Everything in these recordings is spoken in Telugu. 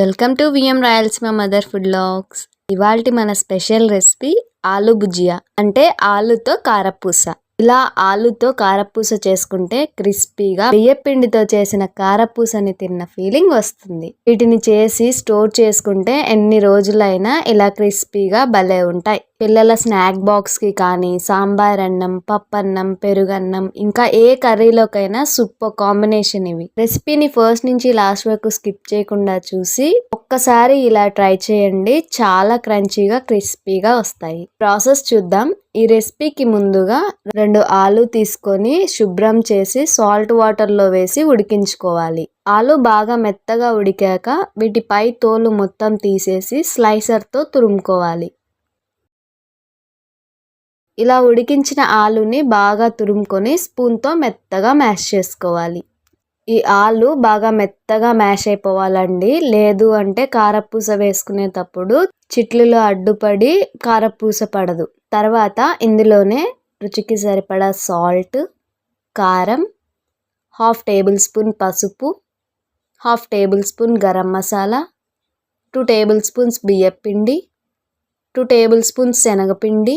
Welcome to VM Rayalaseema mother food logs. ఇవాళ మన స్పెషల్ రెసిపీ ఆలు భుజియా అంటే ఆలుతో కారపూస. ఇలా ఆలుతో కారపూస చేసుకుంటే క్రిస్పీగా బియ్యపిండితో చేసిన కారపూసని తిన్న ఫీలింగ్ వస్తుంది. వీటిని చేసి స్టోర్ చేసుకుంటే ఎన్ని రోజులైనా ఇలా క్రిస్పీగా భలే ఉంటాయి. పిల్లల స్నాక్ బాక్స్కి కానీ సాంబార్ అన్నం పప్పన్నం పెరుగన్నం ఇంకా ఏ కర్రీలోకైనా సూపర్ కాంబినేషన్ ఇవి. రెసిపీని ఫస్ట్ నుంచి లాస్ట్ వరకు స్కిప్ చేయకుండా చూసి ఒక్కసారి ఇలా ట్రై చేయండి. చాలా క్రంచీగా క్రిస్పీగా వస్తాయి. ప్రాసెస్ చూద్దాం. ఈ రెసిపీకి ముందుగా రెండు ఆలు తీసుకొని శుభ్రం చేసి సాల్ట్ వాటర్లో వేసి ఉడికించుకోవాలి. ఆలు బాగా మెత్తగా ఉడికాక వీటిపై తోలు మొత్తం తీసేసి స్లైసర్తో తురుముకోవాలి. ఇలా ఉడికించిన ఆలుని బాగా తురుముకొని స్పూన్తో మెత్తగా మ్యాష్ చేసుకోవాలి. ఈ ఆలు బాగా మెత్తగా మ్యాష్ అయిపోవాలండి. లేదు అంటే కారపూస వేసుకునేటప్పుడు చిట్లులో అడ్డుపడి కారపూస పడదు. తర్వాత ఇందులోనే రుచికి సరిపడా సాల్ట్ కారం హాఫ్ టేబుల్ స్పూన్ పసుపు half tablespoon garam masala two tablespoons బియ్యపిండి టూ టేబుల్ స్పూన్స్ శనగపిండి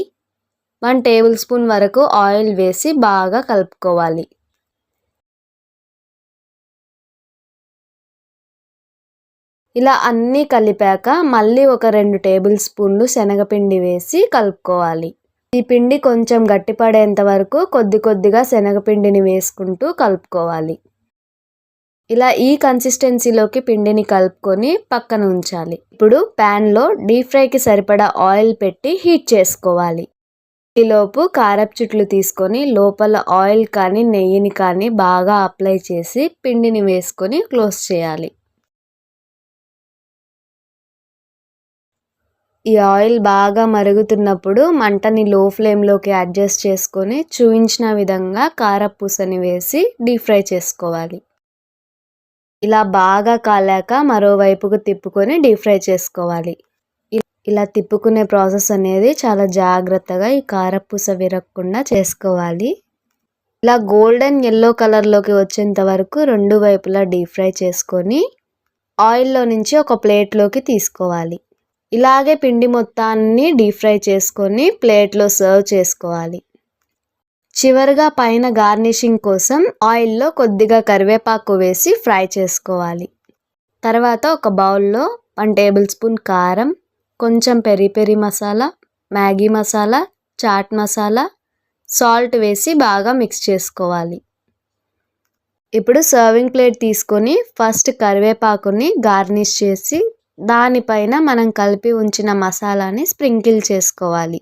వన్ టేబుల్ స్పూన్ వరకు ఆయిల్ వేసి బాగా కలుపుకోవాలి. ఇలా అన్నీ కలిపాక మళ్ళీ ఒక రెండు టేబుల్ స్పూన్లు శనగపిండి వేసి కలుపుకోవాలి. ఈ పిండి కొంచెం గట్టిపడేంత వరకు కొద్ది కొద్దిగా శనగపిండిని వేసుకుంటూ కలుపుకోవాలి. ఇలా ఈ కన్సిస్టెన్సీలోకి పిండిని కలుపుకొని పక్కన ఉంచాలి. ఇప్పుడు ప్యాన్లో డీప్ ఫ్రైకి సరిపడా ఆయిల్ పెట్టి హీట్ చేసుకోవాలి. ఈలోపు కారపు చుట్లు తీసుకొని లోపల ఆయిల్ కానీ నెయ్యిని కానీ బాగా అప్లై చేసి పిండిని వేసుకొని క్లోజ్ చేయాలి. ఈ ఆయిల్ బాగా మరుగుతున్నప్పుడు మంటని లో ఫ్లేమ్లోకి అడ్జస్ట్ చేసుకొని చూపించిన విధంగా కారపూసని వేసి డీప్ ఫ్రై చేసుకోవాలి. ఇలా బాగా కాలాక మరోవైపుకు తిప్పుకొని డీప్ ఫ్రై చేసుకోవాలి. ఇలా తిప్పుకునే ప్రాసెస్ అనేది చాలా జాగ్రత్తగా ఈ కారపూస విరగకుండా చేసుకోవాలి. ఇలా గోల్డెన్ ఎల్లో కలర్లోకి వచ్చేంత వరకు రెండు వైపులా డీప్ ఫ్రై చేసుకొని ఆయిల్లో నుంచి ఒక ప్లేట్లోకి తీసుకోవాలి. ఇలాగే పిండి మొత్తాన్ని డీప్ ఫ్రై చేసుకొని ప్లేట్లో సర్వ్ చేసుకోవాలి. చివరిగా పైన గార్నిషింగ్ కోసం ఆయిల్లో కొద్దిగా కరివేపాకు వేసి ఫ్రై చేసుకోవాలి. తర్వాత ఒక బౌల్లో వన్ టేబుల్ స్పూన్ కారం కొంచెం peri peri masala Maggi masala chaat masala salt వేసి బాగా మిక్స్ చేసుకోవాలి. ఇప్పుడు సర్వింగ్ ప్లేట్ తీసుకొని ఫస్ట్ కరివేపాకుని గార్నిష్ చేసి దానిపైన మనం కలిపి ఉంచిన మసాలాని స్ప్రింకిల్ చేసుకోవాలి.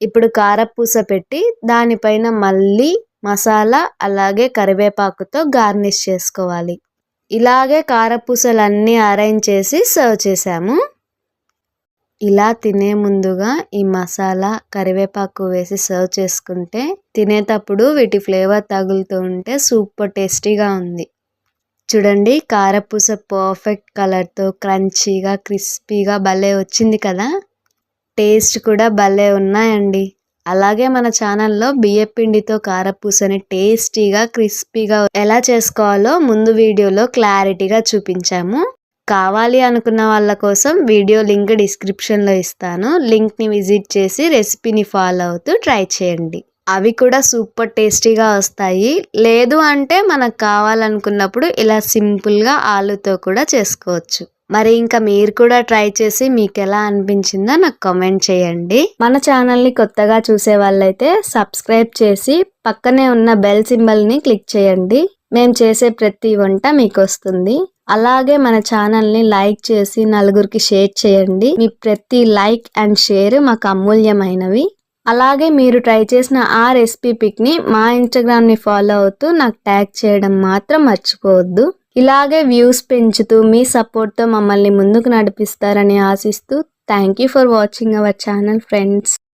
ఇప్పుడు కారపూస పెట్టి దానిపైన మళ్ళీ మసాలా అలాగే కరివేపాకుతో గార్నిష్ చేసుకోవాలి. ఇలాగే కారపూసలన్నీ అరేంజ్ చేసి సర్వ్ చేసాము ఇలా తినే ముందుగా ఈ మసాలా కరివేపాకు వేసి సర్వ్ చేసుకుంటే తినేటప్పుడు వీటి ఫ్లేవర్ తగులుతూ ఉంటే సూపర్ టేస్టీగా ఉంది. చూడండి కారపూస పర్ఫెక్ట్ కలర్తో క్రంచీగా క్రిస్పీగా భలే వచ్చింది కదా? టేస్ట్ కూడా భలే ఉన్నాయండి. అలాగే మన ఛానల్లో బియ్యపిండితో కారపూసని టేస్టీగా క్రిస్పీగా ఎలా చేసుకోవాలో ముందు వీడియోలో క్లారిటీగా చూపించాము. కావాలి అనుకున్న వాళ్ళ కోసం వీడియో లింక్ డిస్క్రిప్షన్లో ఇస్తాను. లింక్ని విజిట్ చేసి రెసిపీని ఫాలో అవుతూ ట్రై చేయండి. అవి కూడా సూపర్ టేస్టీగా వస్తాయి. లేదు అంటే మనకు కావాలనుకున్నప్పుడు ఇలా సింపుల్గా ఆలుతో కూడా చేసుకోవచ్చు. మరి ఇంకా మీరు కూడా ట్రై చేసి మీకు ఎలా అనిపించిందో నాకు కామెంట్ చేయండి. మన ఛానల్ని కొత్తగా చూసే వాళ్ళైతే సబ్స్క్రైబ్ చేసి పక్కనే ఉన్న బెల్ సింబల్ని క్లిక్ చేయండి. మేము చేసే ప్రతి వంట మీకు వస్తుంది. అలాగే మన ఛానల్ని లైక్ చేసి నలుగురికి షేర్ చేయండి. మీ ప్రతి లైక్ అండ్ షేర్ మాకు అమూల్యమైనవి. అలాగే మీరు ట్రై చేసిన ఆ రెసిపీ పిక్ని మా ఇన్స్టాగ్రామ్ని ఫాలో అవుతూ నాకు ట్యాగ్ చేయడం మాత్రం మర్చిపోవద్దు. ఇలాగే వ్యూస్ పెంచుతూ మీ సపోర్ట్తో మమ్మల్ని ముందుకు నడిపిస్తారని ఆశిస్తూ thank you for watching our channel friends.